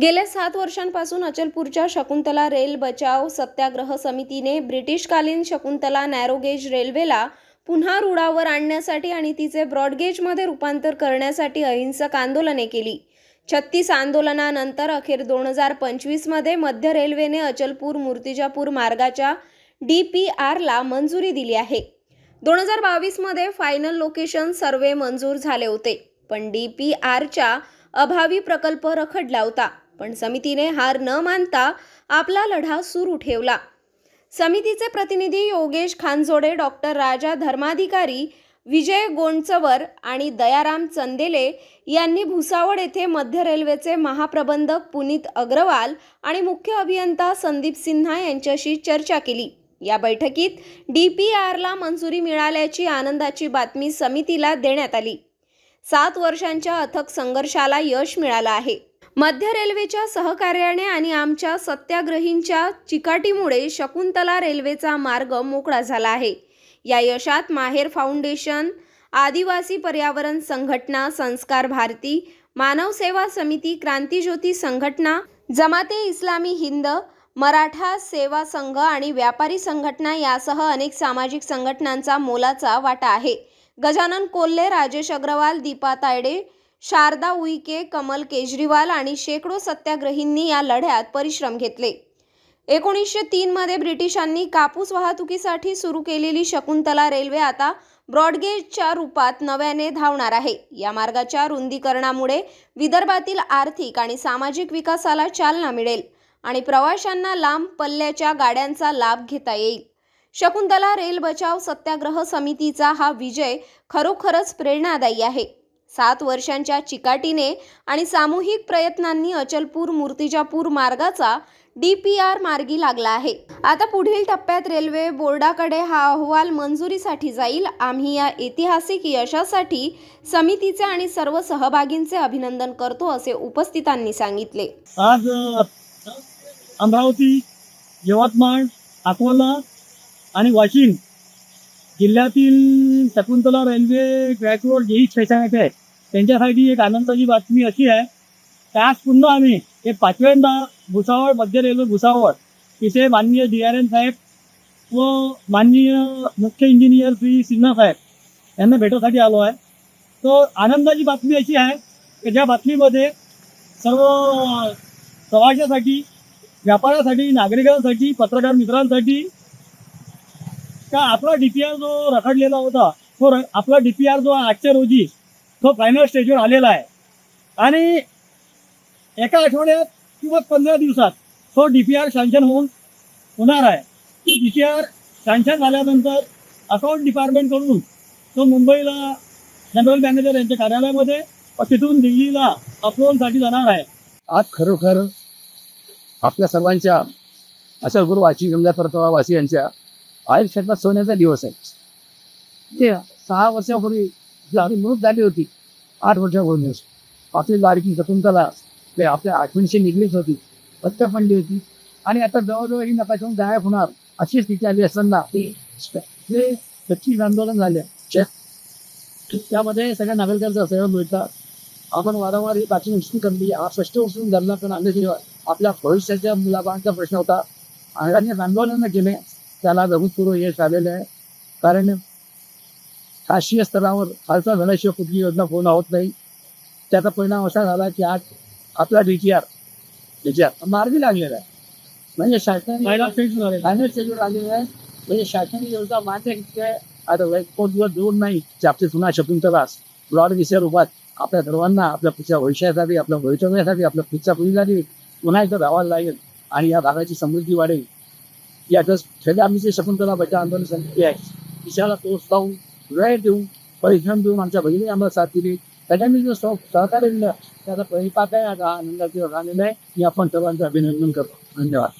गेल्या सात वर्षांपासून अचलपूरच्या शकुंतला रेल बचाव सत्याग्रह समितीने ब्रिटिशकालीन शकुंतला नॅरोगेज रेल्वेला पुन्हा रुळावर आणण्यासाठी आणि तिचे ब्रॉडगेजमध्ये रूपांतर करण्यासाठी अहिंसक आंदोलने केली. छत्तीस आंदोलनानंतर अखेर दोन हजार पंचवीसमध्ये मध्य रेल्वेने अचलपूर मूर्तिजापूर मार्गाच्या डी पी आरला मंजुरी दिली आहे. दोन हजार बावीसमध्ये फायनल लोकेशन सर्वे मंजूर झाले होते पण डी पी आरच्या अभावी प्रकल्प रखडला होता. पण समितीने हार न मानता आपला लढा सुरू ठेवला. समितीचे प्रतिनिधी योगेश खानजोडे डॉक्टर राजा धर्माधिकारी विजय गोंडचवर आणि दयाराम चंदेले यांनी भुसावळ येथे मध्य रेल्वेचे महाप्रबंधक पुनीत अग्रवाल आणि मुख्य अभियंता संदीप सिन्हा यांच्याशी चर्चा केली. या बैठकीत डी पी आरला मंजुरी मिळाल्याची आनंदाची बातमी समितीला देण्यात आली. सात वर्षांच्या अथक संघर्षाला यश मिळालं आहे. मध्य रेल्वेच्या सहकार्याने आणि आमच्या सत्याग्रहींच्या चिकाटीमुळे शकुंतला रेल्वेचा मार्ग मोकळा झाला आहे. या यशात माहेर फाउंडेशन आदिवासी पर्यावरण संघटना संस्कार भारती मानव सेवा समिती क्रांतीज्योती संघटना जमाते इस्लामी हिंद मराठा सेवा संघ आणि व्यापारी संघटना यासह अनेक सामाजिक संघटनांचा मोलाचा वाटा आहे. गजानन कोल्हे राजेश अग्रवाल दीपा तायडे शारदा उईके कमल केजरीवाल आणि शेकडो सत्याग्रहींनी या लढ्यात परिश्रम घेतले. एकोणीसशे तीनमध्ये ब्रिटिशांनी कापूस वाहतुकीसाठी सुरू केलेली शकुंतला रेल्वे आता ब्रॉडगेजच्या रूपात नव्याने धावणार आहे. या मार्गाच्या रुंदीकरणामुळे विदर्भातील आर्थिक आणि सामाजिक विकासाला चालना मिळेल आणि प्रवाशांना लांब पल्ल्याच्या गाड्यांचा लाभ घेता येईल. शकुंतला रेल बचाव सत्याग्रह समितीचा हा विजय खरोखरच प्रेरणादायी आहे. सात वर्षांच्या चिकाटीने आणि सामूहिक प्रयत्नांनी अचलपूर मूर्तिजापूर मार्गाचा डी पी आर मार्गी लागला आहे. आता पुढील टप्प्यात रेल्वे बोर्डाकडे हा अहवाल मंजुरीसाठी जाईल. आम्ही या ऐतिहासिक यशासाठी समितीचे आणि सर्व सहभागींचे अभिनंदन करतो असे उपस्थितांनी सांगितले. आज अमरावती यवतमाळ अकोला आणि वाशिम जिल्ह्यातील शकुंतला रेल्वे ट्रॅकवर रोड जेही स्टेशन आहे त्यांच्यासाठी एक आनंदाची बातमी अशी आहे. की आज पुन्हा आम्ही हे पाचव्यांदा भुसावळ मध्य रेल्वे भुसावळ तिथे माननीय डी आर एन साहेब व माननीय मुख्य इंजिनियर श्री सिन्हा साहेब यांना भेटण्यासाठी आलो आहे. तो आनंदाची बातमी अशी आहे की ज्या बातमीमध्ये सर्व प्रवाशासाठी व्यापारासाठी नागरिकांसाठी पत्रकार मित्रांसाठी का आपला डीपीआर जो रखडलेला होता तो आपला डीपीआर जो आजच्या रोजी तो फायनल स्टेजवर आलेला आहे. आणि एका आठवड्यात किंवा पंधरा दिवसात तो डीपीआर सँक्शन होऊन होणार आहे. तो डी सँक्शन झाल्यानंतर अकाउंट डिपार्टमेंटकडून तो मुंबईला जनरल मॅनेजर यांच्या कार्यालयामध्ये व तिथून दिल्लीला अप्रुव्हलसाठी जाणार आहे. आज खरोखर आपल्या सर्वांच्या अशा गुरुवाची गंगाप्रतवा वासियांच्या आयुष्यातला सोन्याचा दिवस आहे. ते सहा वर्षापूर्वी जी आपली मृत झाली होती आठ वर्षापूर्वी आपली लाडकी शकुंतला ते आपल्या आठवणीशी निघलीच होती पत्र पडली होती. आणि आता जवळजवळ ही नकाशाहून गायब होणार अशी स्थिती आली असताना ते छत्तीस आंदोलन झाले. त्यामध्ये सगळ्या नागरिकांचा सहयोग मिळतात. आपण वारंवार ही बातमी उचलून करली हा स्पष्ट उचलून धरला पण आणल्याशिवाय आपल्या भविष्याच्या मुलाबाळांचा प्रश्न होता आणि आंदोलन केले त्याला अभूतपूर्व यश आलेलं आहे. कारण राष्ट्रीय स्तरावर खालचा झाल्याशिवाय कुठली योजना पूर्ण होत नाही. त्याचा परिणाम असा झाला की आज आपला D T R D T R मार्गी लागलेला आहे. म्हणजे शासनाने फायनल स्टेजवर आलेलं आहे. म्हणजे शासनाने योजना मान्य केली आहे. आता कोण दिवस दूर नाही. की आपली पुन्हा शकुंतलास ब्रॉड विषय रूपात आपल्या सर्वांना आपल्या पुढच्या भविष्यासाठी आपल्या भवितव्यासाठी आपल्या पुढच्या पिढीसाठी पुन्हा एकदा धावायला लागेल. आणि या भागाची समृद्धी वाढेल. यातच सध्या आम्ही जे शकुंतला बचाव आंदोलन समिती आहे तिच्याला तोच लावून वेळ देऊन परिश्रम देऊन आमच्या बहिणी आम्हाला साथ दिली. त्याच्यानी जो सह सहकार्य दिलं त्याचा परिपाक आहे. आता आनंदाची झालेला आहे. मी आपण सर्वांचं अभिनंदन करतो. धन्यवाद.